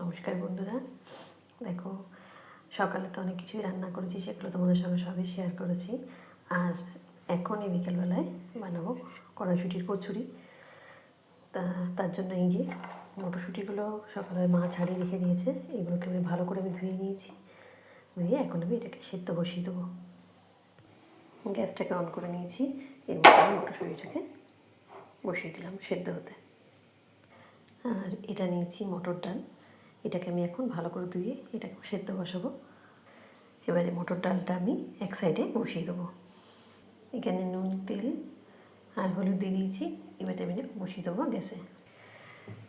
নমস্কার বন্ধুরা। দেখো, সকালে তো অনেক কিছুই রান্না করেছি, সেগুলো তোমাদের সঙ্গে সবই শেয়ার করেছি। আর এখন এই বিকেলবেলায় বানাবো কড়াইশুটির কচুরি। তা, তার জন্য এই যে মটরশুঁটিগুলো সকালে মা ছাড়িয়ে রেখে দিয়েছে, এগুলোকে আমি ভালো করে আমি ধুয়ে নিয়েছি। ধুয়ে এখন আমি এটাকে সেদ্ধ বসিয়ে দেবো। গ্যাসটাকে অন করে নিয়েছি, এর মধ্যে মটরশুঁটিটাকে বসিয়ে দিলাম সেদ্ধ হতে। আর এটা নিয়েছি মটর ডাল। এটাকে আমি এখন ভালো করে ধুয়ে এটাকে সেদ্ধ বসাবো। এবারে মটর ডালটা আমি এক সাইডে বসিয়ে দেবো। এখানে নুন, তেল আর হলুদ দিয়ে দিয়েছি। এবারে আমি বসিয়ে দেবো গ্যাসে।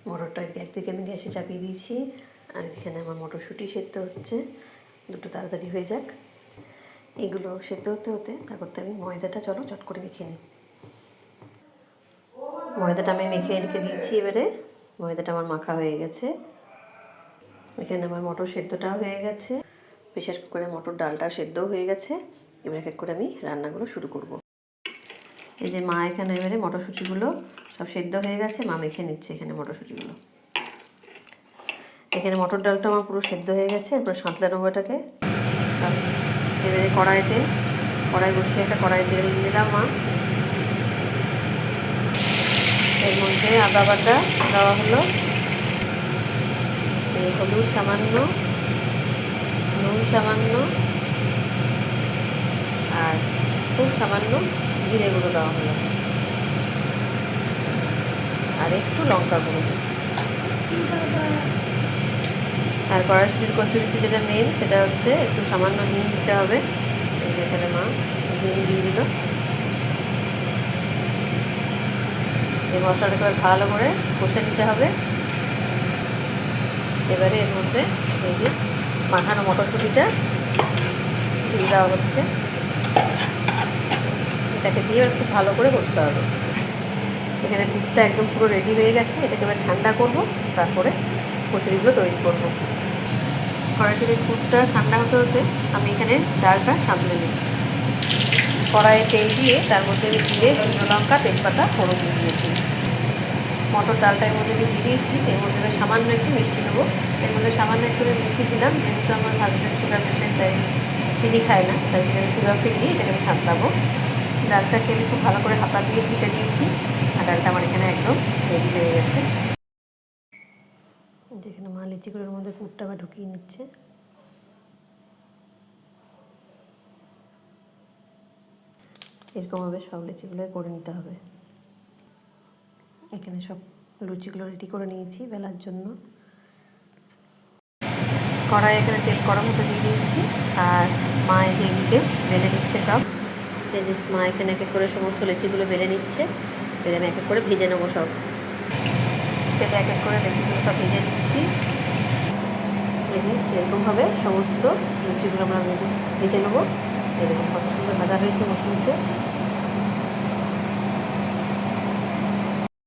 মটরটা একদিকে আমি গ্যাসে চাপিয়ে দিয়েছি আর এখানে আমার মটরশুঁটি সেদ্ধ হচ্ছে। দুটো তাড়াতাড়ি হয়ে যাক। এগুলো সেদ্ধ হতে হতে তা করতে আমি ময়দাটা চলো চট করে মেখে নিই। ময়দাটা আমি মেখে রেখে দিয়েছি এবারে। ময়দাটা আমার মাখা হয়ে গেছে। এখানে আমার মটর সেদ্ধটাও হয়ে গেছে। প্রেশার কুকারে মটর ডালটা সেদ্ধও হয়ে গেছে। এবার এক এক করে আমি রান্নাগুলো শুরু করব। এই যে মা এখানে এবারে মটরশুঁটিগুলো সব সেদ্ধ হয়ে গেছে। মা মেখে নিচ্ছে এখানে মটরশুঁটিগুলো। এখানে মটর ডালটা আমার পুরো সেদ্ধ হয়ে গেছে। এরপর সাঁতলা নেব এবারে কড়াইতে, কড়াই বসিয়ে একটা কড়াই তেল দিলাম মা। এর মধ্যে আদা বাটা দেওয়া হলো। হলুদ সামান্য, নুন সামান্য, আর খুব সামান্য জিরে গুঁড়ো দেওয়া হলো। আর একটু লঙ্কা গুঁড়ো। আর কড়াইশুটির কচুরিতে যেটা মেন সেটা হচ্ছে একটু সামান্য হিং দিতে হবে। যেখানে মা হিং দিয়ে দিল। এই মশলাটাকে ভালো করে কষে নিতে হবে। এবারে এর মধ্যে এই যে মাখানো মটরশুঁটিটা দিয়ে দেওয়া হচ্ছে। এটাকে দিয়ে এবার খুব ভালো করে বসতে হবে। এখানে দুধটা একদম পুরো রেডি হয়ে গেছে। এটাকে এবার ঠান্ডা করব, তারপরে কচুরিগুলো তৈরি করব। কড়াইশুটির দুধটা ঠান্ডা হতে হতে আমি এখানে ডালটা সামলে নিই কড়াইয়ে তেল দিয়ে তার মধ্যে আমি শুকনো লঙ্কা, তেজপাতা ফোড়ন দিয়ে দিয়েছি। মটর ডালটা এর মধ্যে দিয়ে দিয়েছি, এর মধ্যে সামান্য একটু মিষ্টি দেবো। এর মধ্যে সামান্য একটু মিষ্টি দিলাম, যেহেতু আমার হাজব্যান্ড সুগার পেশেন্ট তাই চিনি খায় না, তাই সেটা সুগার ফ্রি দিয়ে এটাকে আমি সাঁতলাবো ডালটাকে আমি খুব ভালো করে হাতা দিয়ে ঘিটে দিয়েছি, আর ডালটা আমার এখানে একদম রেডি হয়ে গেছে। যেখানে মা লিচিগুলোর মধ্যে পুরটা আবার ঢুকিয়ে নিচ্ছে। এরকমভাবে সব লিচিগুলোই করে নিতে হবে। এখানে সব লুচিগুলো রেডি করে নিয়েছি বেলার জন্য। কড়াই এখানে তেল গরম হতে দিয়ে দিয়েছি, আর মা এই যে এদিকে বেলে নিচ্ছে সব। এই যে মা এখানে এক এক করে সমস্ত লিচিগুলো বেলে নিচ্ছে, বেলে আমি এক এক করে ভেজে নেব সব। তেলে এক এক করে লিচিগুলো সব ভেজে নিচ্ছি। এই যে এরকমভাবে সমস্ত লুচিগুলো আমরা ভেজে নেব। এরকম কত সুন্দর ভাজা হয়েছে মুচমুচে